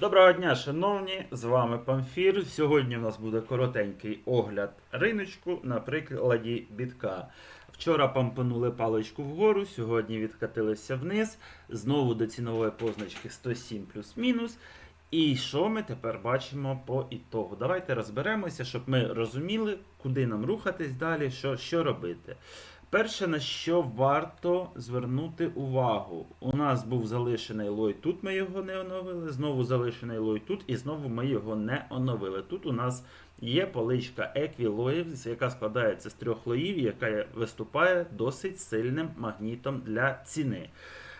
Доброго дня, шановні! З вами Памфір. Сьогодні у нас буде коротенький огляд риночку на прикладі бітка. Вчора пампанули паличку вгору, сьогодні відкатилися вниз. Знову до цінової позначки 107 плюс-мінус. І що ми тепер бачимо по ітогу? Давайте розберемося, щоб ми розуміли, куди нам рухатись далі, що, що робити. Перше, на що варто звернути увагу, у нас був залишений лой тут, ми його не оновили, знову залишений лой тут, і знову ми його не оновили. Тут у нас є поличка еквілоїв, яка складається з трьох лоїв, яка виступає досить сильним магнітом для ціни.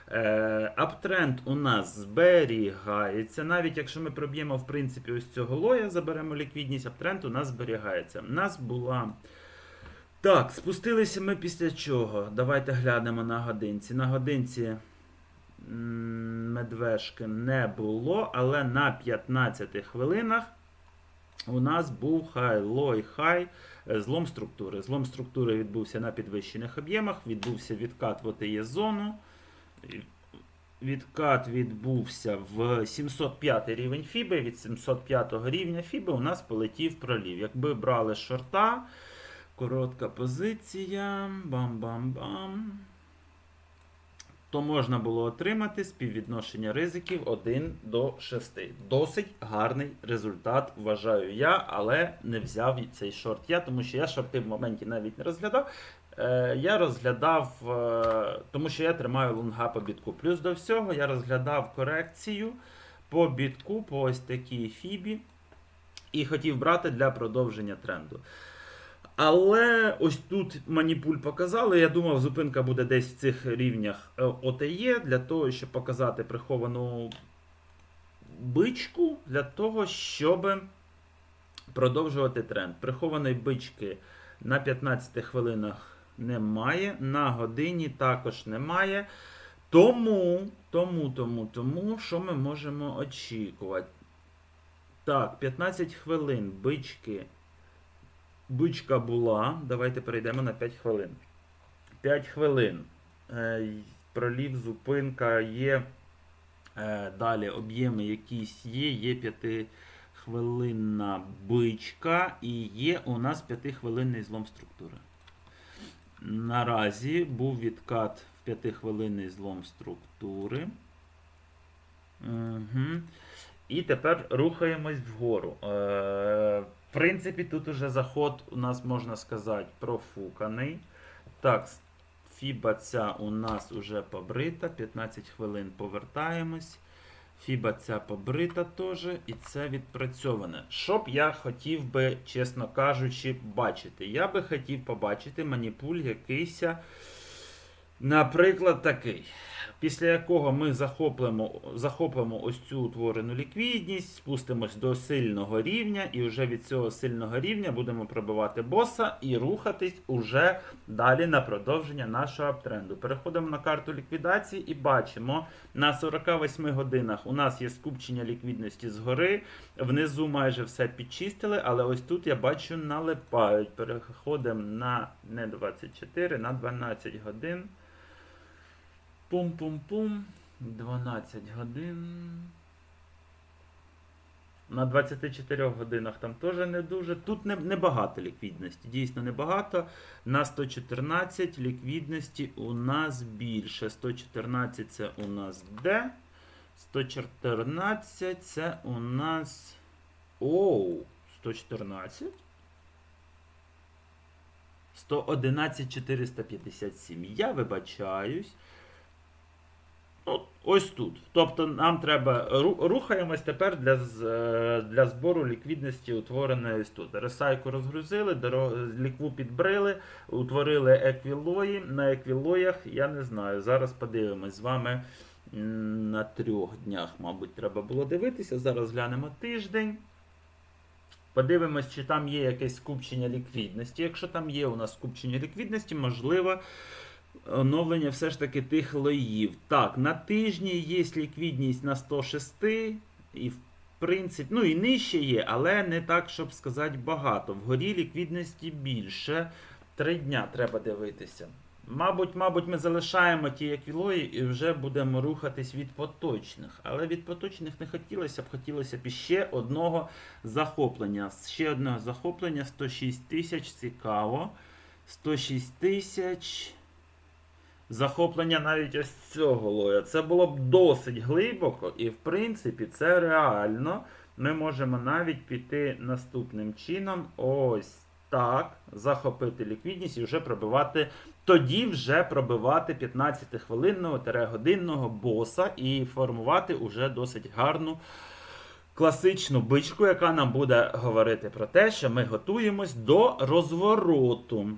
Е, Аптренд у нас зберігається. Навіть якщо ми проб'ємо в принципі ось цього лоя, заберемо ліквідність, аптренд у нас зберігається. У нас була. Так, спустилися ми після чого? Давайте глянемо на годинці. На годинці медвежки не було, але на 15 хвилинах у нас був хай лой хай е, злом структури. Злом структури відбувся на підвищених об'ємах, відбувся відкат в ОТЄ зону. Відкат відбувся в 705 рівень Фіби. Від 705 рівня Фіби у нас полетів пролів. Якби брали шорта, коротка позиція, бам-бам-бам. То можна було отримати співвідношення ризиків 1 до 6. Досить гарний результат, вважаю я, але не взяв цей шорт я, тому що я шорти в моменті навіть не розглядав. Е, я розглядав, е, тому що я тримаю лонга по бітку. Плюс до всього я розглядав корекцію по бітку, по ось такій фібі, і хотів брати для продовження тренду. Але ось тут маніпуль показали. Я думав, зупинка буде десь в цих рівнях е, ОТЄ для того, щоб показати приховану бичку, для того, щоб продовжувати тренд. Прихованої бички на 15 хвилинах немає, на годині також немає. Тому, тому, тому, тому, що ми можемо очікувати? Так, 15 хвилин бички. Бичка була. Давайте перейдемо на 5 хвилин. 5 хвилин. Е, Пролів, зупинка є. Е, Далі об'єми якісь є. Є 5-хвилинна бичка і є у нас 5-хвилинний злом структури. Наразі був відкат в 5-хвилинний злом структури. Угу. І тепер рухаємось вгору. Принципі, тут уже заход у нас можна сказати профуканий. Так, фіба ця у нас уже побрита. 15 хвилин повертаємось. Фіба ця побрита теж, і це відпрацьоване. Що б я хотів би, чесно кажучи, бачити? Я би хотів побачити маніпуль якийсь, наприклад, такий. Після якого ми захоплимо, захопимо ось цю утворену ліквідність, спустимось до сильного рівня, і вже від цього сильного рівня будемо пробивати боса і рухатись уже далі на продовження нашого аптренду. Переходимо на карту ліквідації і бачимо, на 48 годинах у нас є скупчення ліквідності згори. Внизу майже все підчистили, але ось тут я бачу налипають. Переходимо на не 24, на 12 годин. Пум-пум-пум. 12 годин. На 24 годинах там теж не дуже. Тут не, небагато ліквідності. Дійсно небагато. На 114 ліквідності у нас більше. 114 це у нас де? 114 це у нас. Оу, 114. 111 457. Я вибачаюсь. Ну, ось тут. Тобто нам треба рухаємось тепер для, е, для збору ліквідності, утвореної ось тут. Ресайку розгрузили, лікву підбрили, утворили еквілої. На еквілоях я не знаю. Зараз подивимось з вами на трьох днях, мабуть, треба було дивитися. Зараз глянемо тиждень. Подивимось, чи там є якесь скупчення ліквідності. Якщо там є у нас скупчення ліквідності, можливо, оновлення все ж таки тих лоїв. Так, на тижні є ліквідність на 106, і в принципі, ну і нижче є, але не так, щоб сказати, багато. Вгорі ліквідності більше. Три дня треба дивитися. Мабуть, мабуть, ми залишаємо ті еквілої і вже будемо рухатись від поточних. Але від поточних не хотілося б, хотілося б ще одного захоплення. Ще одного захоплення 106 тисяч, цікаво. 106 тисяч. Захоплення навіть ось цього лоя. Це було б досить глибоко, і в принципі це реально. Ми можемо навіть піти наступним чином. Ось так. Захопити ліквідність і вже пробивати. Тоді вже пробивати 15-хвилинного годинного боса і формувати уже досить гарну класичну бичку, яка нам буде говорити про те, що ми готуємось до розвороту.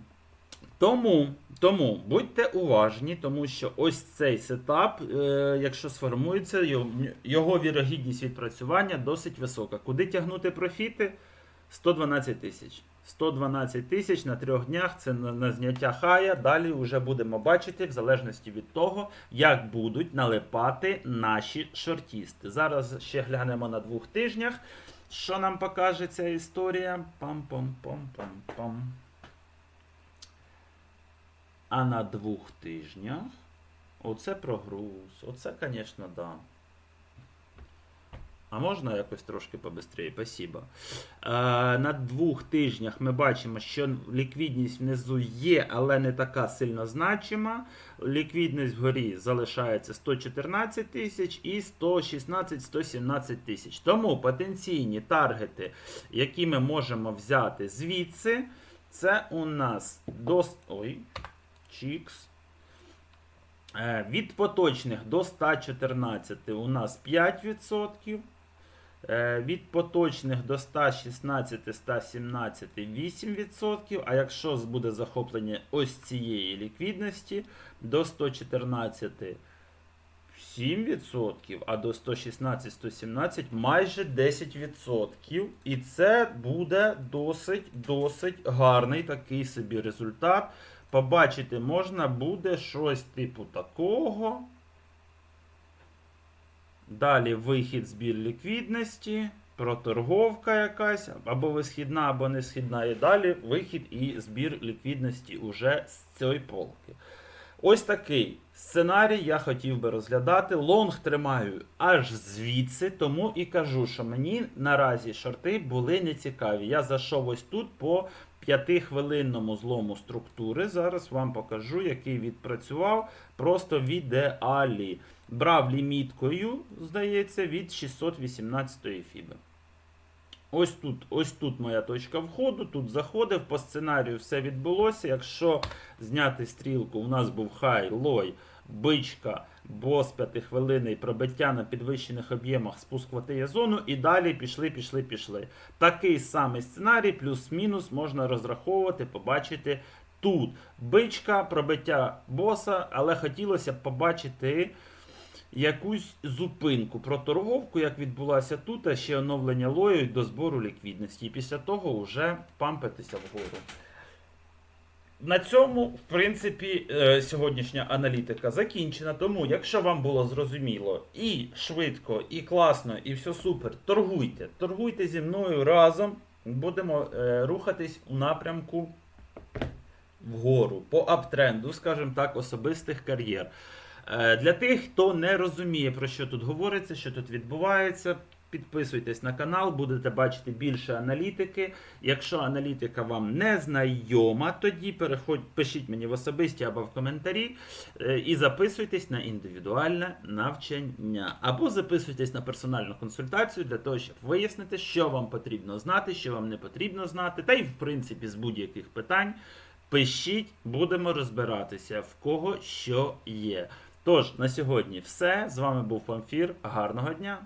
Тому, тому будьте уважні, тому що ось цей сетап, е, якщо сформується, його, його вірогідність відпрацювання досить висока. Куди тягнути профіти? 112 тисяч. 112 тисяч на трьох днях це на, на зняття хая. Далі вже будемо бачити, в залежності від того, як будуть налипати наші шортісти. Зараз ще глянемо на двох тижнях. Що нам покаже ця історія? Пам-пам-пам-пам-пам. А на двох тижнях оце прогруз. Оце, звісно, да. А можна якось трошки побистріше? Спасибо. Е, на двох тижнях ми бачимо, що ліквідність внизу є, але не така сильно значима. Ліквідність вгорі залишається 114 тисяч і 116-117 тисяч. Тому потенційні таргети, які ми можемо взяти звідси, це у нас до. Ой, чікс. Е, Від поточних до 114 у нас 5%. Е, Від поточних до 116-117 8%. А якщо буде захоплення ось цієї ліквідності до 114 7%, а до 116-117 майже 10%. І це буде досить досить гарний такий собі результат. Побачити можна буде щось типу такого. Далі вихід збір ліквідності, проторговка якась, або висхідна, або не східна. І далі вихід і збір ліквідності уже з цієї полки. Ось такий сценарій я хотів би розглядати. Лонг тримаю аж звідси, тому і кажу, що мені наразі шорти були нецікаві. Я зайшов ось тут по п'ятихвилинному злому структури. Зараз вам покажу, який відпрацював просто в ідеалі. Брав ліміткою, здається, від 618 фіби. Ось тут ось тут моя точка входу, тут заходив, по сценарію все відбулося. Якщо зняти стрілку, у нас був хай, лой, бичка, бос 5 хвилини, пробиття на підвищених об'ємах, спуск в зону і далі пішли, пішли, пішли. Такий самий сценарій, плюс-мінус, можна розраховувати, побачити тут. Бичка, пробиття боса, але хотілося б побачити якусь зупинку про торговку, як відбулася тут, а ще оновлення лою до збору ліквідності. І після того вже пампитися вгору. На цьому, в принципі, е, сьогоднішня аналітика закінчена. Тому, якщо вам було зрозуміло і швидко, і класно, і все супер, торгуйте. Торгуйте зі мною разом. Будемо е, рухатись у напрямку вгору, по аптренду, скажімо так, особистих кар'єр. Е, Для тих, хто не розуміє, про що тут говориться, що тут відбувається, підписуйтесь на канал, будете бачити більше аналітики. Якщо аналітика вам не знайома, тоді переходь, пишіть мені в особисті або в коментарі е, і записуйтесь на індивідуальне навчання. Або записуйтесь на персональну консультацію для того, щоб вияснити, що вам потрібно знати, що вам не потрібно знати, та й в принципі з будь-яких питань. Пишіть, будемо розбиратися, в кого що є. Тож, на сьогодні все. З вами був Памфір. Гарного дня!